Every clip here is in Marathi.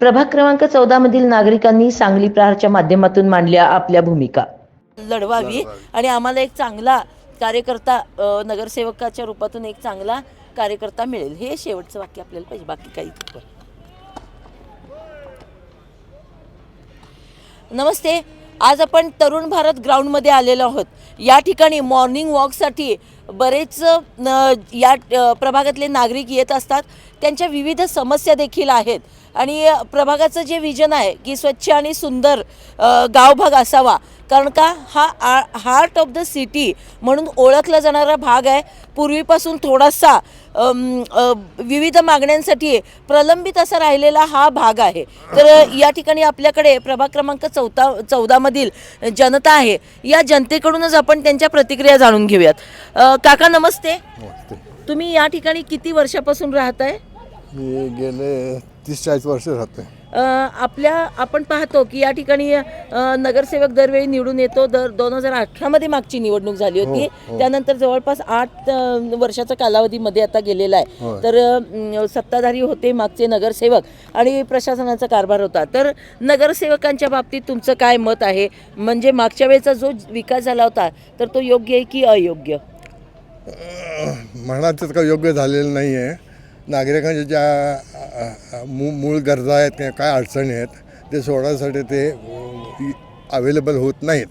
प्रभाग क्रमांक चौदा मधील नागरिकांनी सांगली प्रहारच्या माध्यमातून मांडल्या आपल्या भूमिका. लढवावी आणि आम्हाला एक चांगला कार्यकर्ता नगरसेवकाच्या रूपातून एक चांगला कार्यकर्ता मिळेल. हे शेवटचं वाक्य आपल्याला पाहिजे. बाकी काही नमस्ते. आज आपण तरुण भारत ग्राउंडमध्ये आलेलो आहोत. या ठिकाणी मॉर्निंग वॉकसाठी बरेच न, या प्रभागातले नागरिक येत असतात. त्यांच्या विविध समस्या देखील आहेत. आणि प्रभागाचं जे विजन आहे की स्वच्छ आणि सुंदर गावभाग असावा. कारण का? हा हार्ट ऑफ द सिटी म्हणून ओळखला जाणारा भाग आहे. पूर्वीपासून थोडासा विविध मागण्यांसाठी प्रलंबित असा राहिलेला हा भाग आहे. तर या ठिकाणी आपल्याकडे प्रभाग क्रमांक चौथा चौदामधील जनता आहे. या जनतेकडूनच आपण त्यांच्या प्रतिक्रिया जाणून घेऊयात. काका नमस्ते. नमस्ते. तुम्ही या ठिकाणी किती वर्षापासून राहत आहे मी गेले तीस चाळीस वर्ष राहते अ, आपल्या आपण पाहतो की या ठिकाणी अ, नगरसेवक दरवेळी निवडून येतो. दर दोन हजार अठरामध्ये मागची निवडणूक झाली होती. हो. त्यानंतर जवळपास आठ अ, वर्षाच्या कालावधीमध्ये आता गेलेला आहे. तर अ, सत्ताधारी होते मागचे नगरसेवक आणि प्रशासनाचा कारभार होता. तर नगरसेवकांच्या बाबतीत तुमचं काय मत आहे? म्हणजे मागच्या वेळेचा जो विकास झाला होता तर तो योग्य आहे की अयोग्य? म्हणा तितकं योग्य झालेलं नाही आहे नागरिकांच्या ज्या अ, अ, मू मूळ गरजा आहेत किंवा काय अडचणी आहेत ते सोडवण्यासाठी ते अवेलेबल होत नाहीत.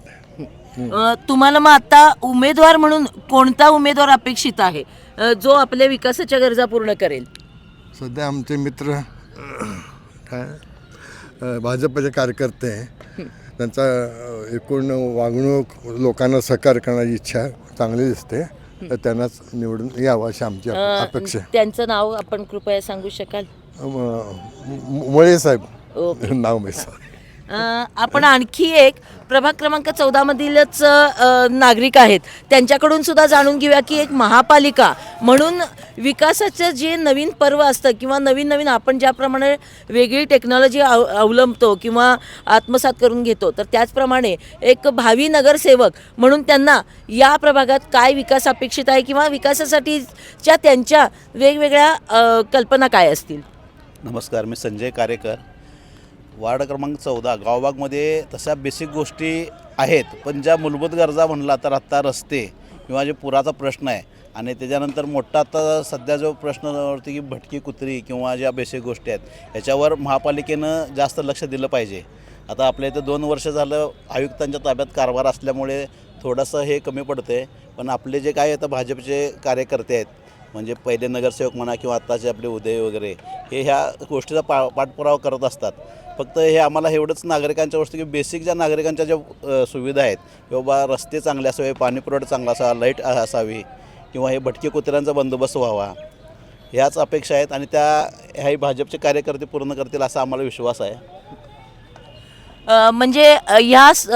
अ, तुम्हाला मग आता उमेदवार म्हणून कोणता उमेदवार अपेक्षित आहे? अ, जो आपल्या विकासाच्या गरजा पूर्ण करेल. सध्या आमचे मित्र काय? अ, भाजपचे कार्यकर्ते त्यांचा अ, एकूण वागणूक लोकांना सहकार्य करण्याची इच्छा चांगली दिसते. तर त्यांनाच निवडून यावं अशी आमची अपेक्षा आहे. त्यांचं नाव आपण कृपया सांगू शकाल? मुळे साहेब. नाव आपण आणखी एक प्रभाग क्रमांक चौदा मधीलच नागरिक आहेत. त्यांच्याकडून सुद्धा जाणून घेऊया की एक महापालिका म्हणून विकासाचं जे नवीन पर्व असतं किंवा नवीन नवीन आपण ज्याप्रमाणे वेगळी टेक्नॉलॉजी अव अवलंबतो किंवा आत्मसात करून घेतो तर त्याचप्रमाणे एक भावी नगरसेवक म्हणून त्यांना या प्रभागात काय विकास अपेक्षित आहे किंवा विकासासाठीच्या त्यांच्या वेगवेगळ्या कल्पना काय असतील? नमस्कार मी संजय कारेकर. वार्ड क्रमांक चौदा गावबागमध्ये तशा बेसिक गोष्टी आहेत पण ज्या मूलभूत गरजा म्हणला तर आत्ता रस्ते किंवा जे पुराचा प्रश्न आहे आणि त्याच्यानंतर मोठा आता सध्या जो प्रश्न होती की भटकी कुत्री किंवा ज्या बेसिक गोष्टी आहेत याच्यावर महापालिकेनं जास्त लक्ष दिलं पाहिजे. आता आपल्या इथं दोन वर्ष झालं आयुक्तांच्या ताब्यात कारभार असल्यामुळे थोडंसं हे कमी पडतं आहे पण आपले जे काय आता भाजपचे कार्यकर्ते आहेत म्हणजे पहिले नगरसेवक म्हणा किंवा आत्ताचे आपले उदय वगैरे हे ह्या गोष्टीचा पा पाठपुरावा करत असतात. फक्त हे आम्हाला एवढंच नागरिकांच्या गोष्टी की बेसिक ज्या नागरिकांच्या ज्या सुविधा आहेत किंवा बा रस्ते चांगले असावे पाणीपुरवठा चांगला असावा लाइट असावी किंवा हे भटके कुत्र्यांचा बंदोबस्त व्हावा ह्याच अपेक्षा आहेत. आणि त्या ह्याही भाजपचे कार्यकर्ते पूर्ण करतील असा आम्हाला विश्वास आहे. म्हणजे ह्या स-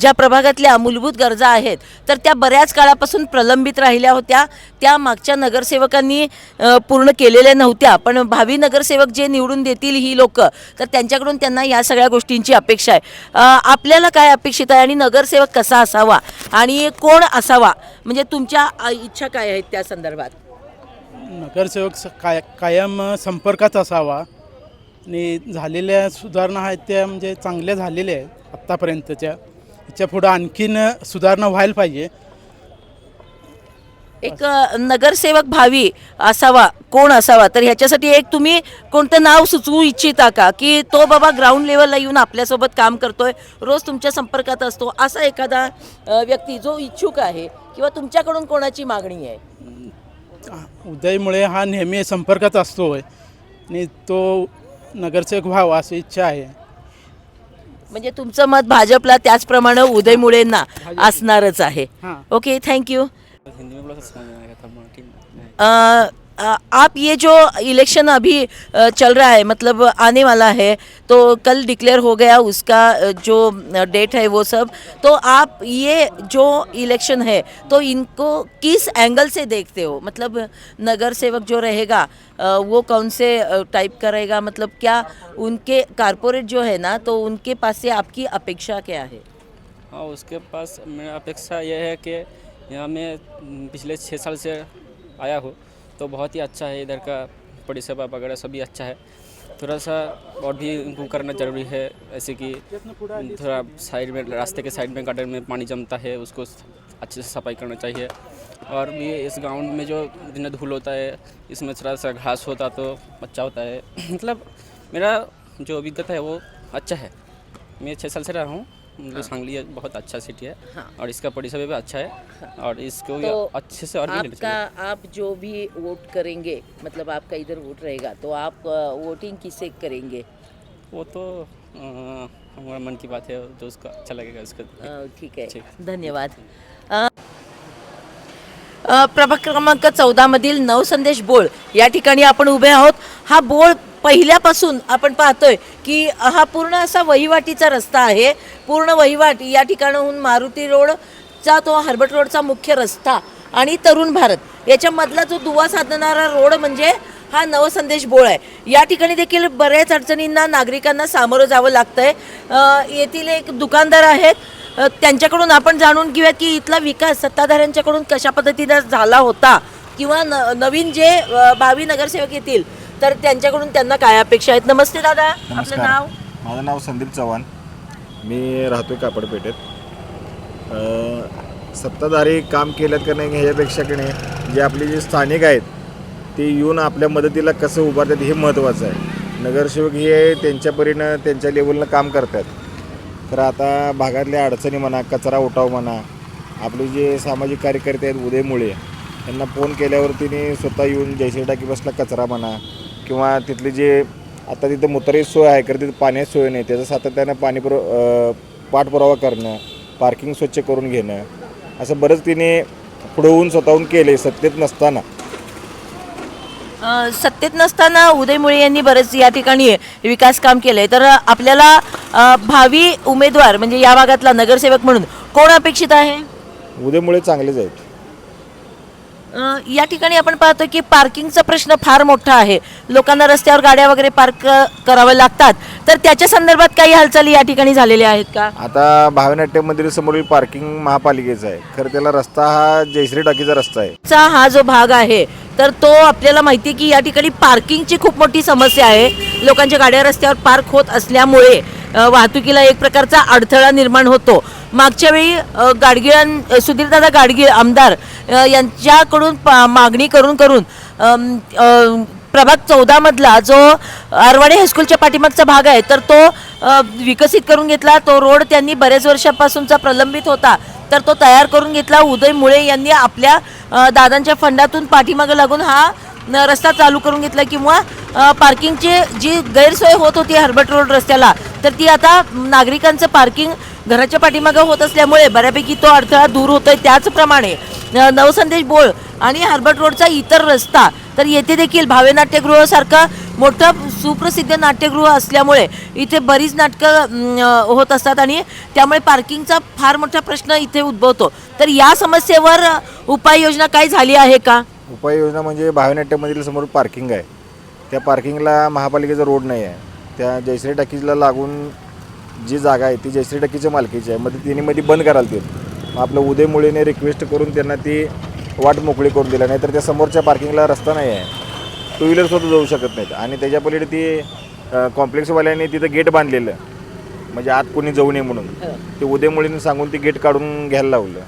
ज्या प्रभागातल्या मूलभूत गरजा आहेत तर त्या बऱ्याच काळापासून प्रलंबित राहिल्या होत्या. त्या मागच्या नगरसेवकांनी पूर्ण केलेल्या नव्हत्या. पण भावी नगरसेवक जे निवडून देतील ही लोक तर त्यांच्याकडून त्यांना या सगळ्या गोष्टींची अपेक्षा आहे. आपल्याला काय अपेक्षित आहे आणि नगरसेवक कसा असावा आणि कोण असावा? म्हणजे तुमच्या इच्छा काय आहेत त्या संदर्भात? नगरसेवक स- काय कायम संपर्कात असावा. आणि झालेल्या सुधारणा आहेत त्या म्हणजे चांगल्या झालेल्या आहेत आत्तापर्यंतच्या. ह्याच्या पुढं आणखीन सुधारणा व्हायला पाहिजे. एक नगरसेवक भावी असावा कोण असावा तर ह्याच्यासाठी एक तुम्ही कोणतं नाव सुचवू इच्छिता का? की तो बाबा ग्राउंड लेवलला येऊन आपल्यासोबत काम करतोय रोज तुमच्या संपर्कात असतो असा एखादा व्यक्ती जो इच्छुक आहे किंवा तुमच्याकडून कोणाची मागणी आहे? उदयमुळे हा नेहमी संपर्कात असतो आणि तो नगरसेवक व्हावा अशी इच्छा आहे. म्हणजे तुमचं मत भाजपला त्याचप्रमाणे उदय मुळेंना असणारच आहे. हां. ओके थैंक यू हिंदी में बोला तो समझ में आएगा तब ठीक है अ, अ, आप ये जो इलेक्शन अभी चल रहा है मतलब आने वाला है तो कल डिक्लेयर हो गया, उसका जो डेट है वो सब तो आप ये जो इलेक्शन है तो इनको किस एंगल से देखते हो? मतलब नगर सेवक जो रहेगा वो कौन से टाइप का रहेगा? मतलब क्या उनके कारपोरेट जो है ना तो उनके पास से आपकी अपेक्षा क्या है? हाँ उसके पास मेरा अपेक्षा यह है कि यहाँ में पिछले छः साल से आया हूँ। तो बहुत ही अच्छा है, इधर का परिसेवा वगैरह सभी अच्छा है। थोड़ा सा और भी इम्प्रूव करना ज़रूरी है, ऐसे कि थोड़ा साइड में, रास्ते के साइड में गार्डन में पानी जमता है, उसको अच्छे से सफ़ाई करना चाहिए। और भी इस ग्राउंड में जो जितना धूल होता है, इसमें थोड़ा सा घास होता तो अच्छा होता है। मतलब मेरा जो अभिज्ञता है वो अच्छा है। मैं छः साल से रहा हूँ। मतलब सांगली बहुत अच्छा सिटी है हाँ। और इसका परिसर भी अच्छा है हाँ। और इसको तो अच्छे से और भी आपका आप जो भी वोट करेंगे मतलब आपका इधर वोट रहेगा तो आप वोटिंग किसे करेंगे? वो तो हमारा मन की बात है जो उसको अच्छा लगेगा उसको ठीक है। धन्यवाद। प्रभाग क्रमांक चौदामधील नवसंदेश बोळ. या ठिकाणी आपण उभे आहोत. हा बोळ पहिल्यापासून आपण पाहतोय की हा पूर्ण असा वहिवाटीचा रस्ता आहे. पूर्ण वहिवाट या ठिकाणाहून मारुती रोडचा तो हर्बट रोडचा मुख्य रस्ता आणि तरुण भारत. याच्यामधला जो दुवा साधणारा रोड म्हणजे हा नवसंदेश बोळ आहे. या ठिकाणी देखील बऱ्याच अडचणींना नागरिकांना सामोरं जावं लागतंय. येथील एक दुकानदार आहेत. त्यांच्याकडून आपण जाणून घेऊया की इथला विकास सत्ताधाऱ्यांच्याकडून कशा पद्धतीने झाला होता? किंवा न नवीन जे भावी नगरसेवक येतील तर त्यांच्याकडून त्यांना काय अपेक्षा आहेत? नमस्ते दादा आपलं नाव? माझं नाव संदीप चव्हाण. मी राहतो कापडपेठेत. सत्ताधारी काम केल्यात का नाही ह्याच्यापेक्षा की नाही जे आपले जे स्थानिक आहेत ते येऊन आपल्या मदतीला कसं उभारतात हे महत्त्वाचं आहे. नगरसेवक हे त्यांच्या परीनं त्यांच्या लेवलनं काम करतात. तर आता भागातल्या अडचणी म्हणा कचरा उठाव म्हणा आपले जे सामाजिक कार्यकर्ते आहेत उदयमुळे त्यांना फोन केल्यावर तिने स्वतः येऊन जयश्री टाकी बसला कचरा म्हणा किंवा तिथले जे आता तिथं मुतारी सोय आहे कारण तिथं पाण्याची सोय नाही त्याचं सातत्यानं पाणी पुरव पाठपुरावा करणं पार्किंग स्वच्छ करून घेणं असं बरंच तिने पुढं होऊन स्वतःहून केले सत्तेत नसताना. सत्तेत नसताना उदय मुळे यांनी बरेच या ठिकाणी विकास काम केलंय. तर आपल्याला भावी उमेदवार म्हणजे या भागातला नगरसेवक म्हणून कोण अपेक्षित आहे? उद्यामुळे चांगलेच आहेत. अ, या ठिकाणी आपण पाहतो की पार्किंगचा प्रश्न फार मोठा आहे. लोकांना रस्त्यावर गाड्या वगैरे पार्क कराव्या लागतात. तर त्याच्या संदर्भात काही हालचाली या ठिकाणी झालेल्या आहेत का? आता भावनाट्य मंदिर समोरील पार्किंग महापालिकेचं आहे. खरं त्याला रस्ता हा जयश्री टाकीचा रस्ता आहे. चा हा जो भाग आहे तर तो आपल्याला माहिती आहे की या ठिकाणी पार्किंगची खूप मोठी समस्या आहे. लोकांच्या गाड्या रस्त्यावर पार्क होत असल्यामुळे वाहतुकीला एक प्रकारचा अडथळा निर्माण होतो. मागच्या वेळी गाडगिळां सुधीरदादा गाडगीळ आमदार यांच्याकडून पा- मागणी करून करून प्रभाग चौदामधला जो आरवाडे हायस्कूलच्या पाठीमागचा भाग आहे तर तो विकसित करून घेतला. तो रोड त्यांनी बऱ्याच वर्षापासूनचा प्रलंबित होता. तर तो तयार करून घेतला. उदय मुळे यांनी आपल्या दादांच्या फंडातून पाठीमागं लागून हा न- रस्ता चालू करून घेतला किंवा पार्किंगची जी गैरसोय होत होती हर्बट रोड रस्त्याला तर ती आता नागरिकांचं पार्किंग घराच्या पाठीमागं होत असल्यामुळे बऱ्यापैकी तो अडथळा दूर होतोय त्याचप्रमाणे नवसंदेश बोळ आणि हर्बट रोडचा इतर रस्ता तर येथे देखील भावे नाट्यगृहासारखा मोठं सुप्रसिद्ध नाट्यगृह असल्यामुळे इथे बरीच नाटकं होत असतात आणि त्यामुळे पार्किंगचा फार मोठा प्रश्न इथे उद्भवतो. तर या समस्येवर उपाययोजना काय झाली आहे का? उपाययोजना म्हणजे भावनाट्यमधील समोर पार्किंग आहे. त्या पार्किंगला महापालिकेचा रोड नाही आहे. त्या जयश्री टाकीजला लागून जी जागा आहे ती जयश्री टाकीच्या मालकीची आहे. मध्ये तिने मध्ये बंद करायला ते मग आपलं उदय मुळेने रिक्वेस्ट करून त्यांना ती वाट मोकळी करून दिला. नाही तर त्या समोरच्या पार्किंगला रस्ता नाही आहे. टू व्हीलरसुद्धा जाऊ शकत नाहीत. आणि त्याच्या पलीकडे ती कॉम्प्लेक्सवाल्यांनी तिथं गेट बांधलेलं. म्हणजे आत कोणी जाऊ नये म्हणून. ते उदयमुळीने सांगून ते गेट काढून घ्यायला लावलं.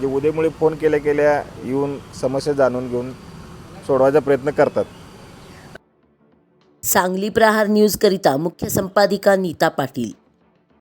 म्हणजे उद्यामुळे फोन केल्या केल्या येऊन समस्या जाणून घेऊन सोडवायचा प्रयत्न करतात. सांगली प्रहार न्यूजकरिता मुख्य संपादिका नीता पाटील.